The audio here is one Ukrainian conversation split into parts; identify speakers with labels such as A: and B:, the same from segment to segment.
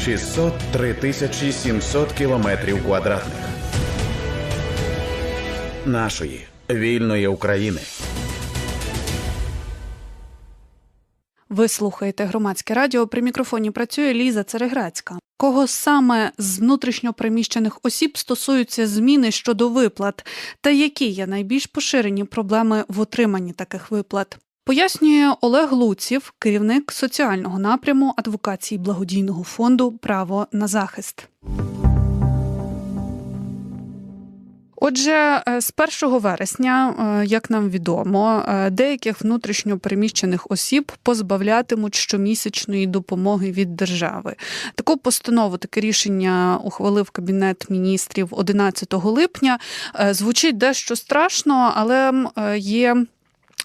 A: 603 тисячі 700 кілометрів квадратних нашої вільної України.
B: Ви слухаєте громадське радіо. При мікрофоні працює Ліза Цереграцька. Кого саме з внутрішньопереміщених осіб стосуються зміни щодо виплат, та які є найбільш поширені проблеми в отриманні таких виплат? Пояснює Олег Луців, керівник соціального напряму адвокації благодійного фонду Право на захист. Отже, е, з 1 вересня, е, як нам відомо, е, деяких внутрішньопереміщених осіб позбавлятимуть щомісячної допомоги від держави. Таку постанову, таке рішення ухвалив Кабінет міністрів 11 липня. Звучить дещо страшно, але є.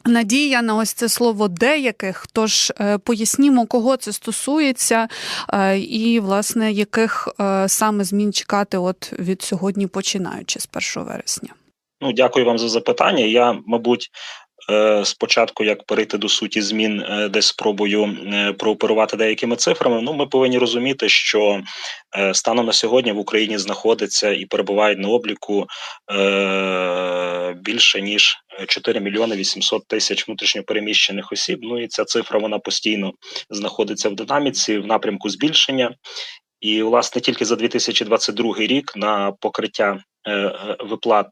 B: Надія на ось це слово деяких. Тож е, пояснімо, кого це стосується, е, і власне яких е, саме змін чекати от від сьогодні, починаючи з 1 вересня.
C: Ну, дякую вам за запитання. Я, мабуть, спочатку, як перейти до суті змін, е, десь спробую е, прооперувати деякими цифрами. Ну, ми повинні розуміти, що е, станом на сьогодні в Україні знаходиться і перебувають на обліку е, більше ніж 4 мільйони 800 тисяч внутрішньопереміщених осіб. Ну і ця цифра вона постійно знаходиться в динаміці в напрямку збільшення. І, власне, тільки за 2022 рік на покриття е, е, виплат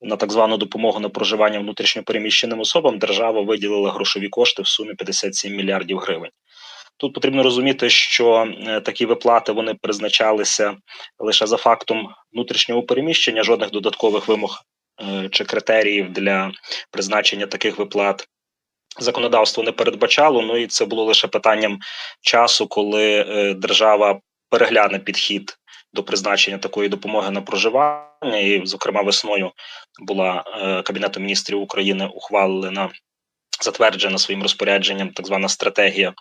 C: на так звану допомогу на проживання внутрішньопереміщеним особам держава виділила грошові кошти в сумі 57 мільярдів гривень. Тут потрібно розуміти, що е, такі виплати вони призначалися лише за фактом внутрішнього переміщення, жодних додаткових вимог е, чи критеріїв для призначення таких виплат. Законодавство не передбачало, ну і це було лише питанням часу, коли е, держава перегляне підхід до призначення такої допомоги на проживання. І, зокрема, весною була е, Кабінетом міністрів України ухвалена. Затверджена своїм розпорядженням так звана стратегія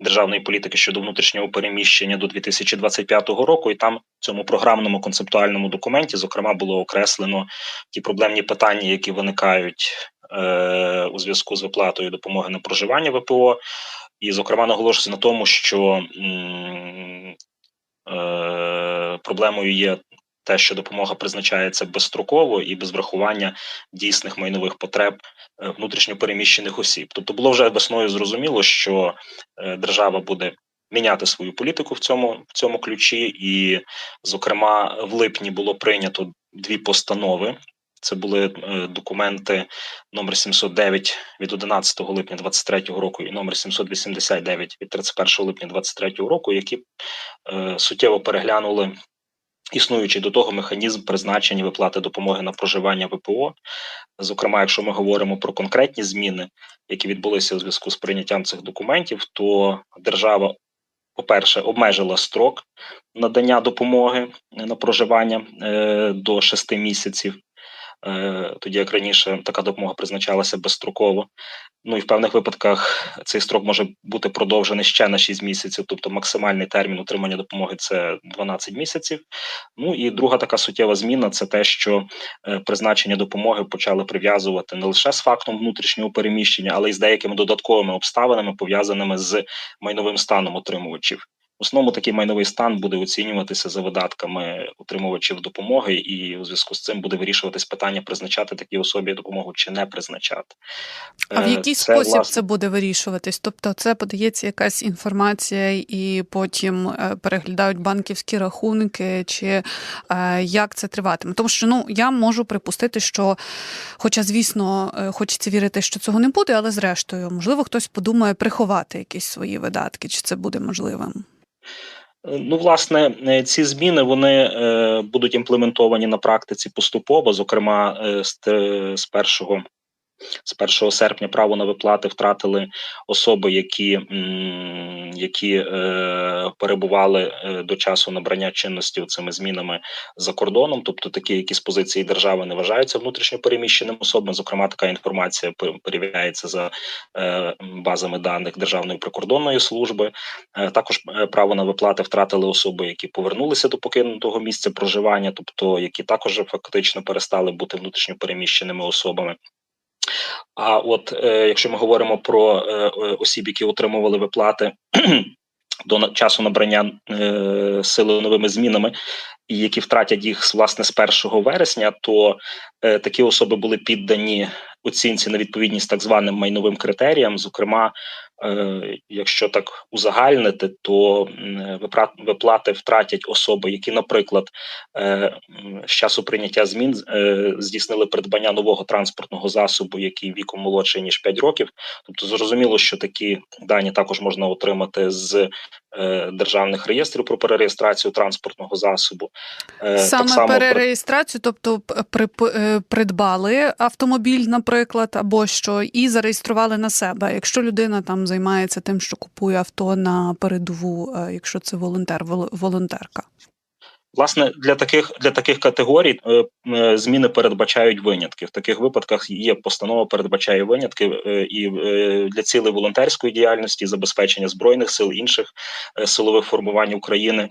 C: державної політики щодо внутрішнього переміщення до 2025 року, і там в цьому програмному концептуальному документі, зокрема, було окреслено ті проблемні питання, які виникають е, у зв'язку з виплатою допомоги на проживання ВПО, і, зокрема, наголошується на тому, що е, проблемою є те, що допомога призначається безстроково і без врахування дійсних майнових потреб е, внутрішньопереміщених осіб. Тобто було вже весною зрозуміло, що е, держава буде міняти свою політику в цьому в цьому ключі, і, зокрема, в липні було прийнято дві постанови. Це були е, документи номер 709 від 11 липня 2023 року і номер 789 від 31 липня 2023 року, які суттєво переглянули існуючий до того механізм призначення виплати допомоги на проживання ВПО. Зокрема, якщо ми говоримо про конкретні зміни, які відбулися у зв'язку з прийняттям цих документів, то держава, по-перше, обмежила строк надання допомоги на проживання е, до 6 місяців. Е, Тоді як раніше така допомога призначалася безстроково. Ну і в певних випадках цей строк може бути продовжений ще на 6 місяців, тобто максимальний термін отримання допомоги це 12 місяців. Ну і друга така суттєва зміна це те, що е, призначення допомоги почали прив'язувати не лише з фактом внутрішнього переміщення, але й з деякими додатковими обставинами, пов'язаними з майновим станом отримувачів. В основному такий майновий стан буде оцінюватися за видатками отримувачів допомоги, і у зв'язку з цим буде вирішуватись питання призначати такій особі допомогу чи не призначати.
B: А в
C: Е,
B: який
C: це,
B: спосіб
C: власне,
B: це буде вирішуватись? Тобто, це подається якась інформація, і потім е, переглядають банківські рахунки, чи е, як це триватиме? Тому що ну я можу припустити, що, хоча, звісно, хочеться вірити, що цього не буде, але зрештою, можливо, хтось подумає приховати якісь свої видатки, чи це буде можливим?
C: Ну, власне, е, ці зміни вони е, будуть імплементовані на практиці поступово. Зокрема, е, з, те- з першого 1 серпня право на виплати втратили особи, які, які е, перебували е, до часу набрання чинності цими змінами за кордоном, тобто такі, які з позиції держави не вважаються внутрішньо переміщеними особами. Зокрема, така інформація пе- перевіряється за е, базами даних Державної прикордонної служби. Е, Також е, право на виплати втратили особи, які повернулися до покинутого місця проживання, тобто які також фактично перестали бути внутрішньо переміщеними особами. А от е, якщо ми говоримо про е, е, осіб, які отримували виплати до на- часу набрання е, сили новими змінами, і які втратять їх власне з 1 вересня, то е, такі особи були піддані оцінці на відповідність так званим майновим критеріям. Зокрема, якщо так узагальнити, то виплати втратять особи, які, наприклад, е, з часу прийняття змін е, здійснили придбання нового транспортного засобу, який віком молодший ніж 5 років. Тобто зрозуміло, що такі дані також можна отримати з е, державних реєстрів про перереєстрацію транспортного засобу. Е,
B: Саме
C: так само
B: перереєстрацію, тобто е, придбали автомобіль, наприклад, або що, і зареєстрували на себе. Якщо людина там займається тим, що купує авто на передову, е, якщо це волонтер, вол- волонтерка.
C: Власне, для таких для таких категорій е, е, зміни передбачають винятки. В таких випадках є постанова, передбачає винятки е, і для цілей волонтерської діяльності, забезпечення збройних сил інших силових формувань України.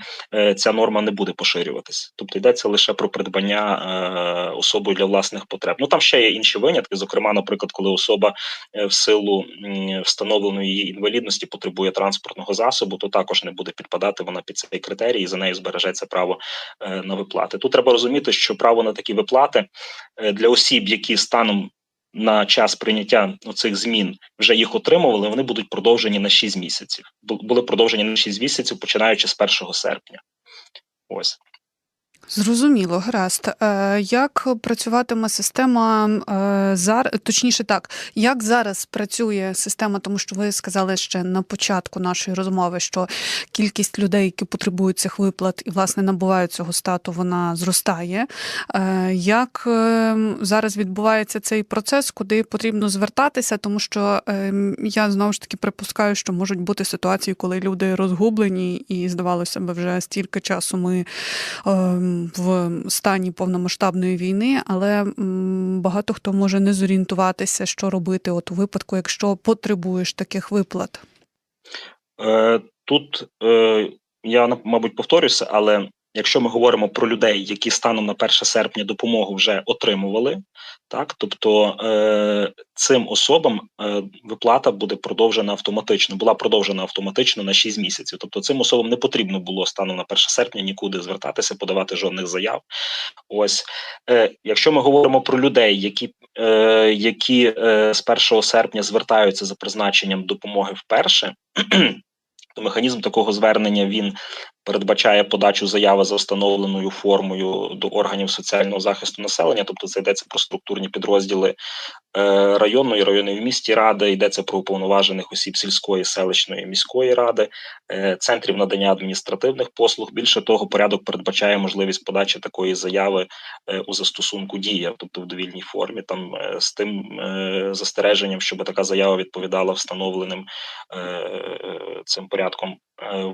C: Ця норма не буде поширюватись. Тобто йдеться лише про придбання особою для власних потреб. Ну там ще є інші винятки. Зокрема, наприклад, коли особа в силу встановленої її інвалідності потребує транспортного засобу, то також не буде підпадати вона під цей критерій, і за нею збережеться право на виплати. Тут треба розуміти, що право на такі виплати е, для осіб, які станом на час прийняття цих змін вже їх отримували, вони будуть продовжені на 6 місяців. Бу- Були продовжені на 6 місяців, починаючи з 1 серпня. Ось.
B: Зрозуміло, гаразд. Е, Як працюватиме система зараз, точніше так, як зараз працює система, тому що ви сказали ще на початку нашої розмови, що кількість людей, які потребують цих виплат і власне набувають цього стату, вона зростає. Е, Як е, зараз відбувається цей процес, куди потрібно звертатися? Тому що е, я знову ж таки припускаю, що можуть бути ситуації, коли люди розгублені, і здавалося б, вже стільки часу ми ем, в стані повномасштабної війни, але багато хто може не зорієнтуватися, що робити от у випадку, якщо потребуєш таких виплат.
C: Е, Тут е, я мабуть повторюся, але якщо ми говоримо про людей, які станом на 1 серпня допомогу вже отримували, так тобто е, цим особам е, виплата буде продовжена автоматично, була продовжена автоматично на 6 місяців. Тобто цим особам не потрібно було станом на 1 серпня нікуди звертатися, подавати жодних заяв. Ось е, якщо ми говоримо про людей, які, е, які е, з 1 серпня звертаються за призначенням допомоги вперше. то механізм такого звернення він передбачає подачу заяви за встановленою формою до органів соціального захисту населення, тобто це йдеться про структурні підрозділи е, районної, районної в місті ради, йдеться про уповноважених осіб сільської, селищної міської ради, е, центрів надання адміністративних послуг. Більше того, порядок передбачає можливість подачі такої заяви е, у застосунку дія, тобто в довільній формі, там з тим застереженням, щоб така заява відповідала встановленим цим порядком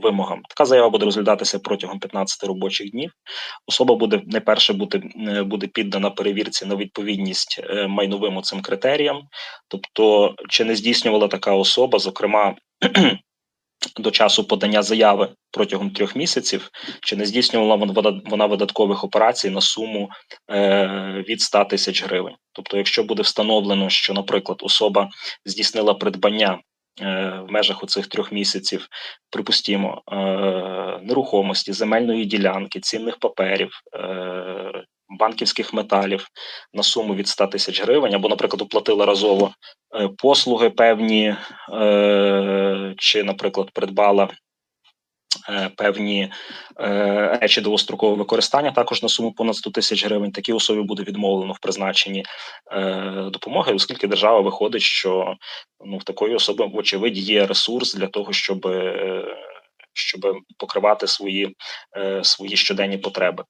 C: вимогам. Така заява буде розглядатися протягом 15 робочих днів. Особа буде найперше бути е, буде піддана перевірці на відповідність е, майновим цим критеріям, тобто чи не здійснювала така особа, зокрема. До часу подання заяви протягом трьох місяців, чи не здійснювала вон- вона, видаткових операцій на суму е, від 100 тисяч гривень. Тобто, якщо буде встановлено, що, наприклад, особа здійснила придбання е, в межах оцих трьох місяців, припустімо, е, нерухомості, земельної ділянки, цінних паперів, е, банківських металів на суму від 100 тисяч гривень, або, наприклад, оплатила разово е, послуги певні, е, чи, наприклад, придбала. Е, Певні е, речі довгострокового використання також на суму понад 100 тисяч гривень. Такі особі буде відмовлено в призначенні е, допомоги, оскільки держава виходить, що ну в такої особи, вочевидь, є ресурс для того, щоб, щоб покривати свої, е, свої щоденні потреби.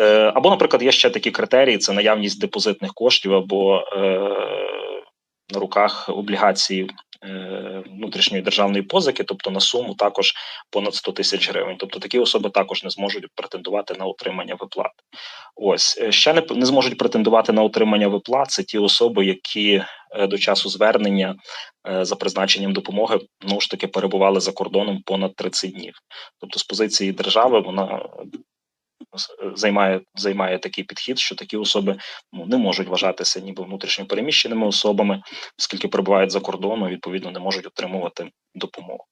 C: Е, Або, наприклад, є ще такі критерії: це наявність депозитних коштів або е, на руках облігацій внутрішньої державної позики, тобто на суму також понад 100 тисяч гривень. Тобто такі особи також не зможуть претендувати на отримання виплат. Ось е, ще не, не зможуть претендувати на отримання виплат. Це ті особи, які е, до часу звернення е, за призначенням допомоги ну ж таки перебували за кордоном понад 30 днів. Тобто, з позиції держави вона займає займає такий підхід, що такі особи ну не можуть вважатися ніби внутрішньо переміщеними особами, оскільки перебувають за кордоном, відповідно не можуть отримувати допомогу.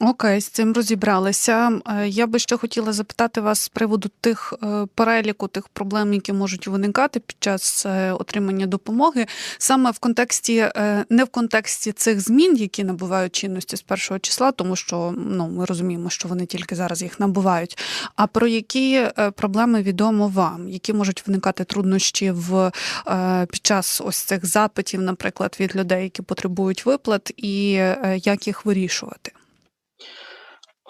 B: Окей, з цим розібралися. Е, Я би ще хотіла запитати вас з приводу тих е, переліку тих проблем, які можуть виникати під час е, отримання допомоги, саме в контексті не в контексті цих змін, які набувають чинності з першого числа, тому що ну ми розуміємо, що вони тільки зараз їх набувають. А про які проблеми відомо вам, які можуть виникати труднощі в під час ось цих запитів, наприклад, від людей, які потребують виплат, і як їх вирішувати?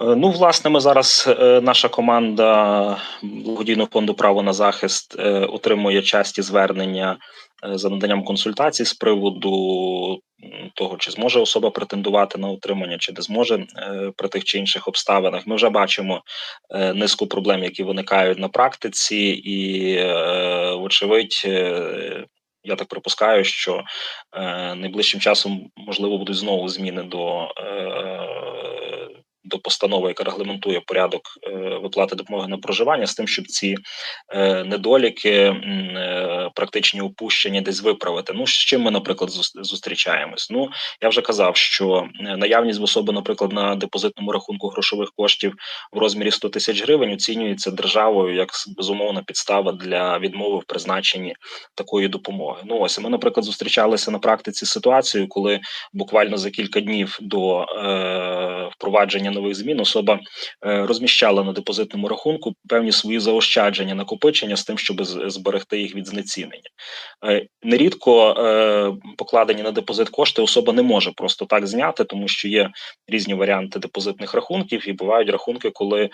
C: Е, Ну, власне, ми зараз е, наша команда благодійного фонду право на захист е, отримує часті звернення за наданням консультацій з приводу того, чи зможе особа претендувати на отримання, чи не зможе при тих чи інших обставинах. Ми вже бачимо низку проблем, які виникають на практиці, і, вочевидь, я так припускаю, що е, найближчим часом можливо будуть знову зміни до. До постанови, яка регламентує порядок е, виплати допомоги на проживання, з тим, щоб ці е, недоліки, е, практичні упущення десь виправити. Ну, з чим ми, наприклад, зустрічаємось? Ну, я вже казав, що наявність в особи, наприклад, на депозитному рахунку грошових коштів в розмірі 100 тисяч гривень оцінюється державою як безумовна підстава для відмови в призначенні такої допомоги. Ну ось ми, наприклад, зустрічалися на практиці з ситуацією, коли буквально за кілька днів до е, впровадження нових змін особа е, розміщала на депозитному рахунку певні свої заощадження, накопичення з тим, щоб зберегти їх від знецінення. Е, нерідко е, покладені на депозит кошти особа не може просто так зняти, тому що є різні варіанти депозитних рахунків, і бувають рахунки, коли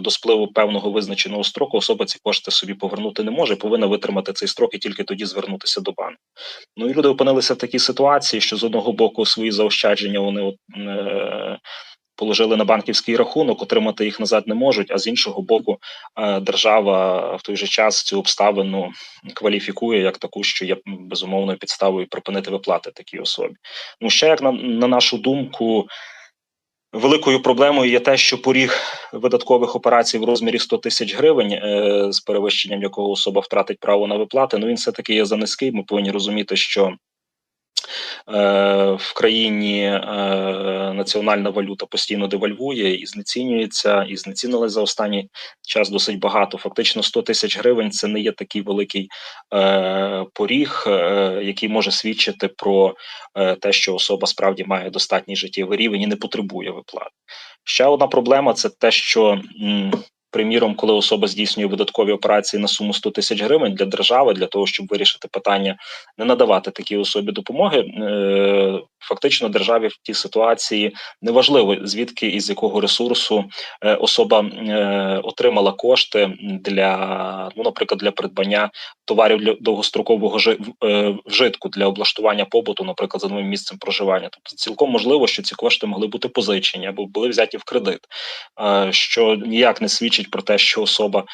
C: до спливу певного визначеного строку особа ці кошти собі повернути не може, повинна витримати цей строк і тільки тоді звернутися до банку. Ну і люди опинилися в такій ситуації, що з одного боку свої заощадження вони от, положили на банківський рахунок, отримати їх назад не можуть. А з іншого боку, е, держава в той же час цю обставину кваліфікує як таку, що є безумовною підставою припинити виплати такій особі. Ну ще як на, на нашу думку. Великою проблемою є те, що поріг видаткових операцій в розмірі 100 тисяч гривень, е, з перевищенням якого особа втратить право на виплати. Ну він все таки є за низький. Ми повинні розуміти, що в країні е, національна валюта постійно девальвує і знецінюється, і знецінили за останній час досить багато. Фактично 100 тисяч гривень це не є такий великий е, поріг, е, який може свідчити про е, те, що особа справді має достатній життєвий рівень і не потребує виплат. Ще одна проблема це те, що. Приміром, коли особа здійснює видаткові операції на суму 100 тисяч гривень для держави, для того, щоб вирішити питання не надавати такій особі допомоги, е, фактично державі в тій ситуації неважливо звідки і з якого ресурсу е, особа е, отримала кошти для, ну, наприклад, для придбання товарів для довгострокового е, вжитку для облаштування побуту, наприклад, за новим місцем проживання. Тобто, цілком можливо, що ці кошти могли бути позичені або були взяті в кредит, що ніяк не свідчить про те, що особа.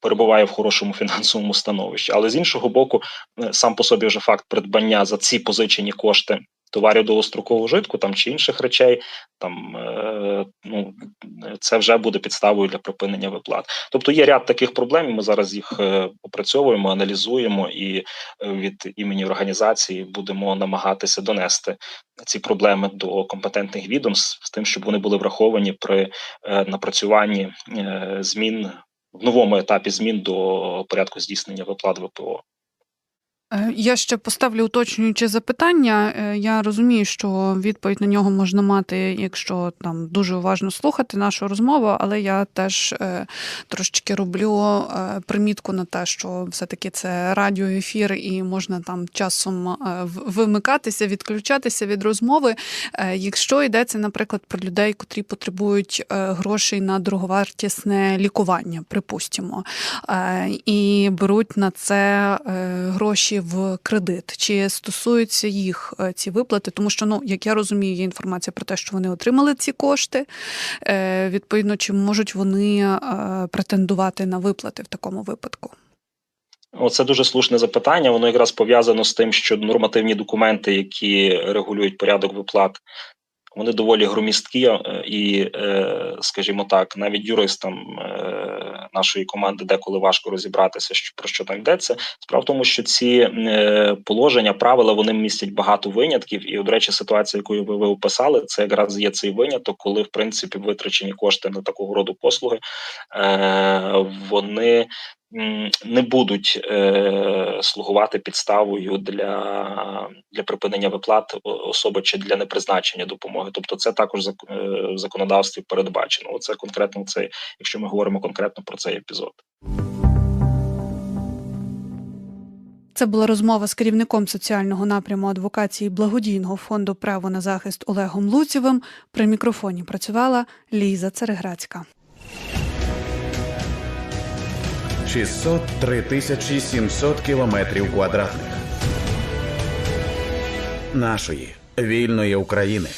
C: Перебуває в хорошому фінансовому становищі, але з іншого боку, е, сам по собі вже факт придбання за ці позичені кошти товарів довгострокового житку там чи інших речей, там е, ну це вже буде підставою для припинення виплат. Тобто є ряд таких проблем. Ми зараз їх е, опрацьовуємо, аналізуємо, і від імені організації будемо намагатися донести ці проблеми до компетентних відомств з тим, щоб вони були враховані при напрацюванні змін в новому етапі змін до порядку здійснення виплат ВПО.
B: Е, Я ще поставлю уточнююче запитання. Е, Я розумію, що відповідь на нього можна мати, якщо там дуже уважно слухати нашу розмову, але я теж е, трошечки роблю примітку на те, що все-таки це радіоефір, і можна там часом вимикатися, відключатися від розмови. Якщо йдеться, наприклад, про людей, котрі потребують грошей на дороговартісне лікування, припустимо, і беруть на це е, в кредит. Чи стосуються їх е, ці виплати? Тому що, ну як я розумію, є інформація про те, що вони отримали ці кошти. Е, Відповідно, чи можуть вони е, претендувати на виплати в такому випадку?
C: Оце дуже слушне запитання. Воно якраз пов'язано з тим, що нормативні документи, які регулюють порядок виплат Вони доволі громісткі, е, і, е, скажімо так, навіть юристам е, нашої команди деколи важко розібратися, що про що там йдеться. Справа в тому, що ці положення, правила вони містять багато винятків. І, до речі, ситуація, яку ви, описали, це якраз є цей виняток, коли в принципі витрачені кошти на такого роду послуги, вони не будуть е, слугувати підставою для, для припинення виплат особи чи для непризначення допомоги. Тобто, це також е, в законодавстві передбачено. Оце конкретно цей, якщо ми говоримо конкретно про цей епізод.
B: Це була розмова з керівником соціального напряму адвокації благодійного фонду Право на захист Олегом Луцєвим. При мікрофоні працювала Ліза Цереграцька.
A: 603 тисячі 700 кілометрів квадратних нашої вільної України.